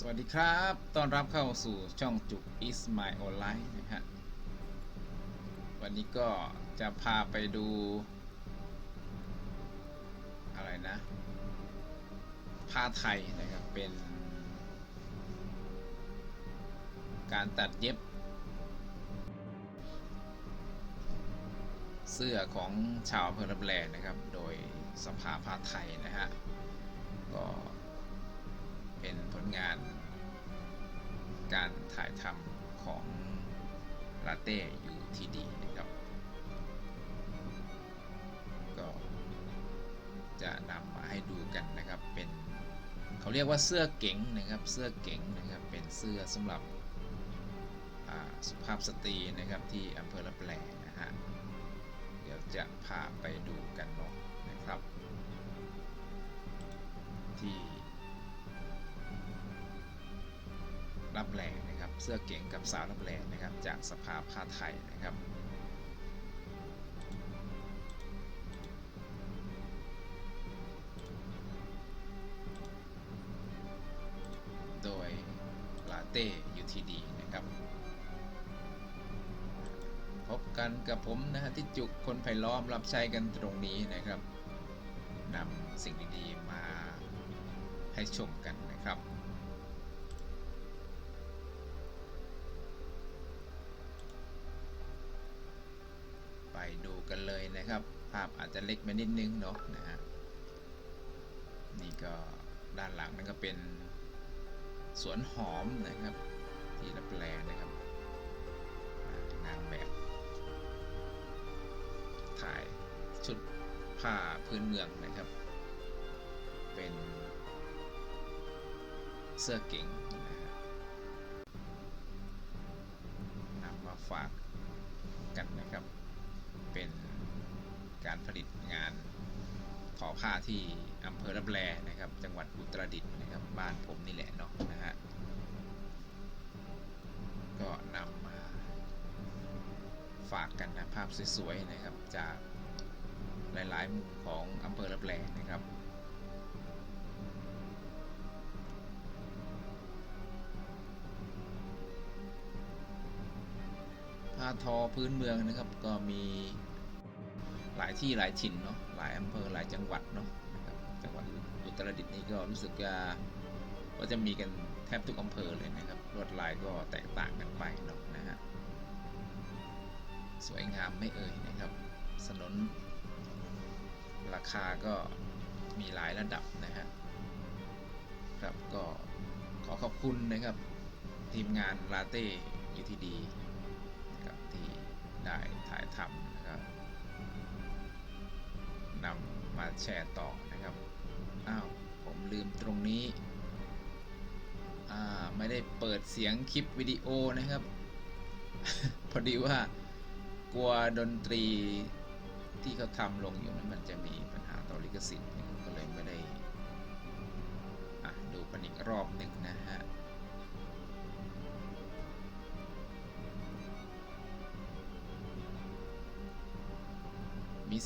สวัสดีครับ ต้อนรับเข้าสู่ช่องจุก is my online นะฮะ วันนี้ก็จะพาไปดู อะไรนะ ผ้าไทยนะครับ เป็น การตัดเย็บ เสื้อของชาวเพอรับแลนะครับ โดยสภาผ้าไทยนะฮะ ก็เป็นผล งานการถ่ายทำของลาเต้อยู่ที่ดีนะครับก็จะนำมาให้ดูกันนะครับเป็นเขาเรียกว่าเสื้อเก๋งนะครับเสื้อเก๋งนะครับเป็นเสื้อสำหรับสุภาพสตรีนะครับที่อำเภอละแปลนะฮะเดี๋ยวจะพาไปดูกันเนาะ รับแรงนะครับ เสื้อเก๋งกับสาวรับแรงนะครับ จากสภาผ้าไทยนะครับโดยลาเต้ยูทีดีนะครับ พบกันกับผมนะฮะที่จุกคนไผ่ล้อมรับใช้กันตรงนี้นะครับนำสิ่งดีๆมาให้ชมกันนะครับ นะครับ ภาพอาจจะเล็กไปนิดนึงเนาะนะฮะนี่ก็ด้านหลังนั่นก็เป็นสวนหอมนะครับ ที่รับแลนะครับนางแบบถ่ายชุดผ้าพื้นเมืองนะครับ เป็นเสื้อเก๋งนะฮะนำมาฝากกันนะครับ เป็น การผลิตงานทอผ้าที่อำเภอรับแลนะครับ จังหวัดอุตรดิตถ์นะครับ บ้านผมนี่แหละเนาะนะฮะ ก็นำมาฝากกันนะภาพสวยๆนะครับ จากหลายๆมุมของอำเภอรับแลนะครับผ้าทอพื้นเมืองนะครับก็มี หลายที่หลายถิ่นเนาะหลายอำเภอหลายจังหวัดเนาะจังหวัดอุตรดิตถ์นี่ก็รู้สึกว่าก็จะมีกันแทบทุกอำเภอเลยนะครับลวดลายก็แตกต่างกันไปเนาะนะฮะสวยงามไม่เอ่ยนะครับสนนราคาก็มีหลายระดับนะฮะครับก็ขอขอบคุณนะครับ ทีมงานลาเต้ยูทีดีครับที่ได้ถ่ายทำ นำมาแชร์ต่อนะครับ อ้าว ผมลืมตรงนี้ อ่า ไม่ได้เปิดเสียงคลิปวิดีโอนะครับ พอดีว่ากลัวดนตรีที่เขาทำลงอยู่นั้นมันจะมีปัญหาต่อลิขสิทธิ์นก็เลยไม่ได้ อะ ดูกันอีกรอบหนึ่ง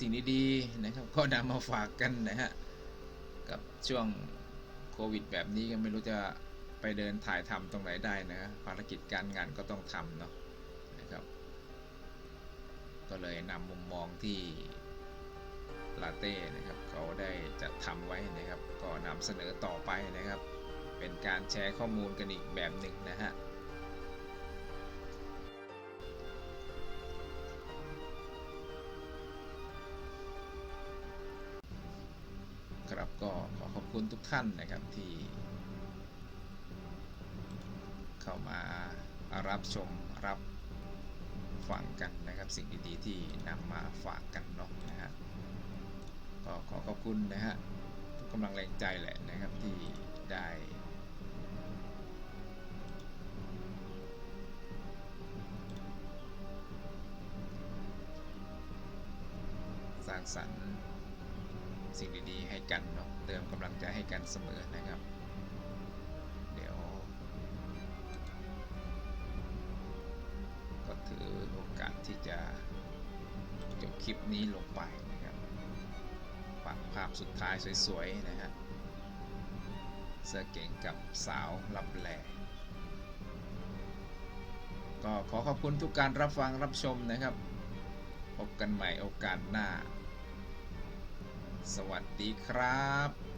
สิ่งดีๆนะครับ ก็นำมาฝากกันนะฮะ กับช่วงโควิด แบบนี้ก็ไม่รู้จะไปเดินถ่ายทำตรงไหนได้นะภารกิจการงานก็ต้องทำเนาะนะครับ ก็เลยนำมุมมองที่ลาเต้นะครับเขาได้จัดทำไว้นะครับ ก็นำเสนอต่อไปนะครับ เป็นการแชร์ข้อมูลกันอีกแบบหนึ่งนะฮะ คุณทุกท่านนะครับที่เข้ามารับชมรับฟังกันนะครับ สิ่งดีๆที่นำมาฝากกันเนาะนะฮะก็ขอขอบคุณนะฮะทุกกำลังแรงใจแหละนะครับที่ได้สร้างสรรค์สิ่งดีๆให้กันเนาะ เติมกำลังใจให้กันเสมอนะครับ เดี๋ยว ก็ถือโอกาสที่จะจบคลิปนี้ลงไปนะครับปักภาพสุดท้ายสวยๆนะฮะเสื้อเก่งกับสาวรับแลก็ขอขอบคุณทุกการรับฟังรับชมนะครับ พบกันใหม่โอกาสหน้า สวัสดีครับ